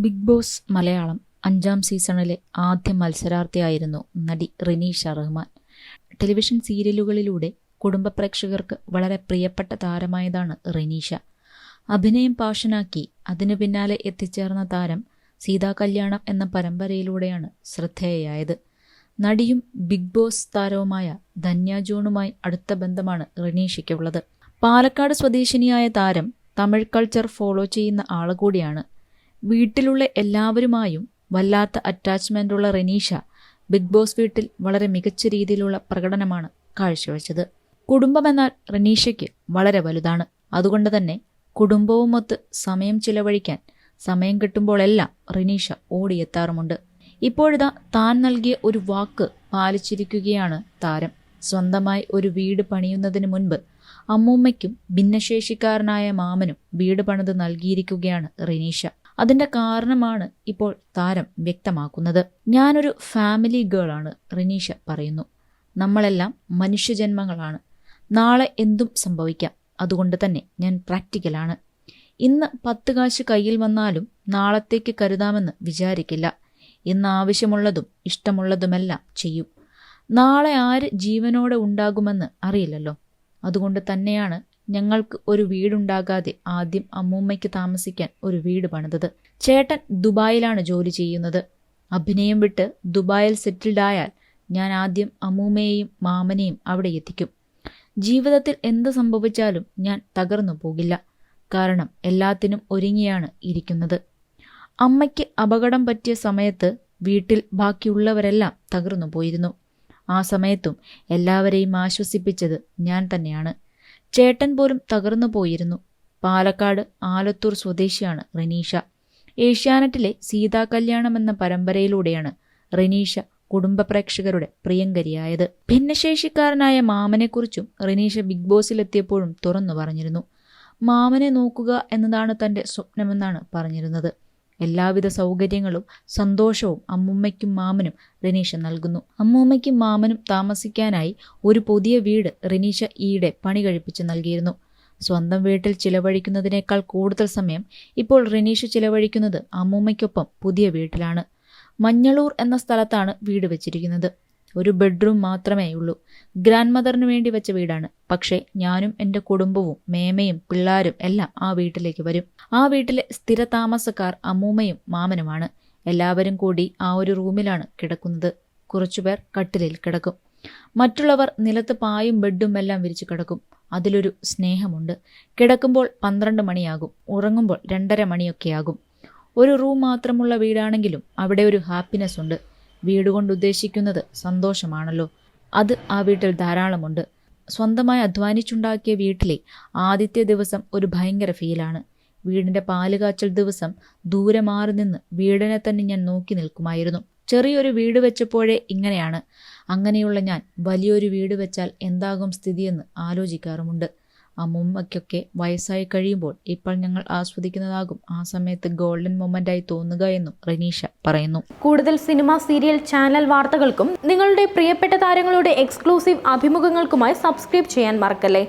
Big boss Malayalam അഞ്ചാം സീസണിലെ ആദ്യ മത്സരാർത്ഥിയായിരുന്നു നടി റിനീഷ റഹ്മാൻ. ടെലിവിഷൻ സീരിയലുകളിലൂടെ കുടുംബ പ്രേക്ഷകർക്ക് വളരെ പ്രിയപ്പെട്ട താരമായതാണ് റിനീഷ. അഭിനയം പാഷനാക്കി അതിനു പിന്നാലെ എത്തിച്ചേർന്ന താരം സീതാ കല്യാണം എന്ന പരമ്പരയിലൂടെയാണ് ശ്രദ്ധേയയായത്. നടിയും ബിഗ് ബോസ് താരവുമായ ധന്യ ജോണുമായി അടുത്ത ബന്ധമാണ് റിനീഷയ്ക്കുള്ളത്. പാലക്കാട് സ്വദേശിനിയായ താരം തമിഴ് കൾച്ചർ ഫോളോ ചെയ്യുന്ന ആളുകൂടിയാണ് വീട്ടിലുള്ള എല്ലാവരുമായും വല്ലാത്ത അറ്റാച്ച്മെന്റുള്ള റെനീഷ ബിഗ് ബോസ് വീട്ടിൽ വളരെ മികച്ച രീതിയിലുള്ള പ്രകടനമാണ് കാഴ്ചവെച്ചത്. കുടുംബമെന്നാൽ റെനീഷയ്ക്ക് വളരെ വലുതാണ്. അതുകൊണ്ട് തന്നെ കുടുംബവുമൊത്ത് സമയം ചിലവഴിക്കാൻ സമയം കിട്ടുമ്പോഴെല്ലാം റിനീഷ ഓടിയെത്താറുമുണ്ട്. ഇപ്പോഴിതാ താൻ നൽകിയ ഒരു വാക്ക് പാലിച്ചിരിക്കുകയാണ് താരം. സ്വന്തമായി ഒരു വീട് പണിയുന്നതിന് മുൻപ് അമ്മൂമ്മയ്ക്കും ഭിന്നശേഷിക്കാരനായ മാമനും വീട് പണിത് നൽകിയിരിക്കുകയാണ് റിനീഷ. അതിന്റെ കാരണമാണ് ഇപ്പോൾ താരം വ്യക്തമാക്കുന്നത്. ഞാനൊരു ഫാമിലി ഗേൾ ആണ് റിനീഷ പറയുന്നു. നമ്മളെല്ലാം മനുഷ്യജന്മങ്ങളാണ്. നാളെ എന്തും സംഭവിക്കാം. അതുകൊണ്ട് തന്നെ ഞാൻ പ്രാക്ടിക്കലാണ് ഇന്ന് പത്ത് കാശ് കയ്യിൽ വന്നാലും നാളത്തേക്ക് കരുതാമെന്ന് വിചാരിക്കില്ല. ഇന്ന് ആവശ്യമുള്ളതും ഇഷ്ടമുള്ളതുമെല്ലാം ചെയ്യും. നാളെ ആര് ജീവനോടെ ഉണ്ടാകുമെന്ന് അറിയില്ലല്ലോ. അതുകൊണ്ട് തന്നെയാണ് ഞങ്ങൾക്ക് ഒരു വീടുണ്ടാകാതെ ആദ്യം അമ്മൂമ്മയ്ക്ക് താമസിക്കാൻ ഒരു വീട് പണിതത്. ചേട്ടൻ ദുബായിലാണ് ജോലി ചെയ്യുന്നത്. അഭിനയം വിട്ട് ദുബായിൽ സെറ്റിൽഡ് ആയാൽ ഞാൻ ആദ്യം അമ്മൂമ്മയെയും മാമനെയും അവിടെ എത്തിക്കും. ജീവിതത്തിൽ എന്ത് സംഭവിച്ചാലും ഞാൻ തകർന്നു പോകില്ല. കാരണം എല്ലാത്തിനും ഒരുങ്ങിയാണ് ഇരിക്കുന്നത്. അമ്മയ്ക്ക് അപകടം പറ്റിയ സമയത്ത് വീട്ടിൽ ബാക്കിയുള്ളവരെല്ലാം തകർന്നു പോയിരുന്നു. ആ സമയത്തും എല്ലാവരെയും ആശ്വസിപ്പിച്ചത് ഞാൻ തന്നെയാണ്. ചേട്ടൻ പോലും തകർന്നു പോയിരുന്നു. പാലക്കാട് ആലത്തൂർ സ്വദേശിയാണ് റനീഷ. ഏഷ്യാനെറ്റിലെ സീതാ കല്യാണം എന്ന പരമ്പരയിലൂടെയാണ് റനീഷ കുടുംബ പ്രേക്ഷകരുടെ പ്രിയങ്കരിയായത്. ഭിന്നശേഷിക്കാരനായ മാമനെക്കുറിച്ചും റനീഷ ബിഗ് ബോസിലെത്തിയപ്പോഴും തുറന്നു പറഞ്ഞിരുന്നു. മാമനെ നോക്കുക എന്നതാണ് തന്റെ സ്വപ്നമെന്നാണ് പറഞ്ഞിരുന്നത്. എല്ലാവിധ സൗകര്യങ്ങളും സന്തോഷവും അമ്മൂമ്മയ്ക്കും മാമനും റിനീഷ നൽകുന്നു. അമ്മൂമ്മയ്ക്കും മാമനും താമസിക്കാനായി ഒരു പുതിയ വീട് റിനീഷ ഈയിടെ പണി കഴിപ്പിച്ച് നൽകിയിരുന്നു. സ്വന്തം വീട്ടിൽ ചിലവഴിക്കുന്നതിനേക്കാൾ കൂടുതൽ സമയം ഇപ്പോൾ റിനീഷ ചിലവഴിക്കുന്നത് അമ്മൂമ്മയ്ക്കൊപ്പം പുതിയ വീട്ടിലാണ്. മഞ്ഞളൂർ എന്ന സ്ഥലത്താണ് വീട് വെച്ചിരിക്കുന്നത്. ഒരു ബെഡ്റൂം മാത്രമേ ഉള്ളൂ. ഗ്രാൻഡ് മദറിന് വേണ്ടി വെച്ച വീടാണ്. പക്ഷേ ഞാനും എന്റെ കുടുംബവും മേമയും പിള്ളാരും എല്ലാം ആ വീട്ടിലേക്ക് വരും. ആ വീട്ടിലെ സ്ഥിര താമസക്കാർ അമ്മൂമ്മയും മാമനുമാണ്. എല്ലാവരും കൂടി ആ ഒരു റൂമിലാണ് കിടക്കുന്നത്. കുറച്ചുപേർ കട്ടിലിൽ കിടക്കും. മറ്റുള്ളവർ നിലത്ത് പായും ബെഡും എല്ലാം വിരിച്ചു കിടക്കും. അതിലൊരു സ്നേഹമുണ്ട്. കിടക്കുമ്പോൾ പന്ത്രണ്ട് മണിയാകും. ഉറങ്ങുമ്പോൾ രണ്ടര മണിയൊക്കെയാകും. ഒരു റൂം മാത്രമുള്ള വീടാണെങ്കിലും അവിടെ ഒരു ഹാപ്പിനെസ് ഉണ്ട്. വീട് കൊണ്ട് ഉദ്ദേശിക്കുന്നത് സന്തോഷമാണല്ലോ. അത് ആ വീട്ടിൽ ധാരാളമുണ്ട്. സ്വന്തമായി അധ്വാനിച്ചുണ്ടാക്കിയ വീട്ടിലെ ആദ്യത്തെ ദിവസം ഒരു ഭയങ്കര ഫീലാണ്. വീടിന്റെ പാലുകാച്ചൽ ദിവസം ദൂരെ മാറി നിന്ന് വീടിനെ തന്നെ ഞാൻ നോക്കി നിൽക്കുമായിരുന്നു. ചെറിയൊരു വീട് വെച്ചപ്പോഴേ ഇങ്ങനെയാണ്. അങ്ങനെയുള്ള ഞാൻ വലിയൊരു വീട് വെച്ചാൽ എന്താകും സ്ഥിതിയെന്ന് ആലോചിക്കാറുമുണ്ട്. അമ്മുമ്മയ്ക്കൊക്കെ വയസ്സായി കഴിയുമ്പോൾ ഇപ്പോൾ ഞങ്ങൾ ആസ്വദിക്കുന്നതാകും. ആ സമയത്ത് ഗോൾഡൻ മൊമെന്റായി തോന്നുക എന്നും റനീഷ പറയുന്നു. കൂടുതൽ സിനിമ സീരിയൽ ചാനൽ വാർത്തകൾക്കും നിങ്ങളുടെ പ്രിയപ്പെട്ട താരങ്ങളുടെ എക്സ്ക്ലൂസീവ് അഭിമുഖങ്ങൾക്കുമായി സബ്സ്ക്രൈബ് ചെയ്യാൻ മറക്കല്ലേ?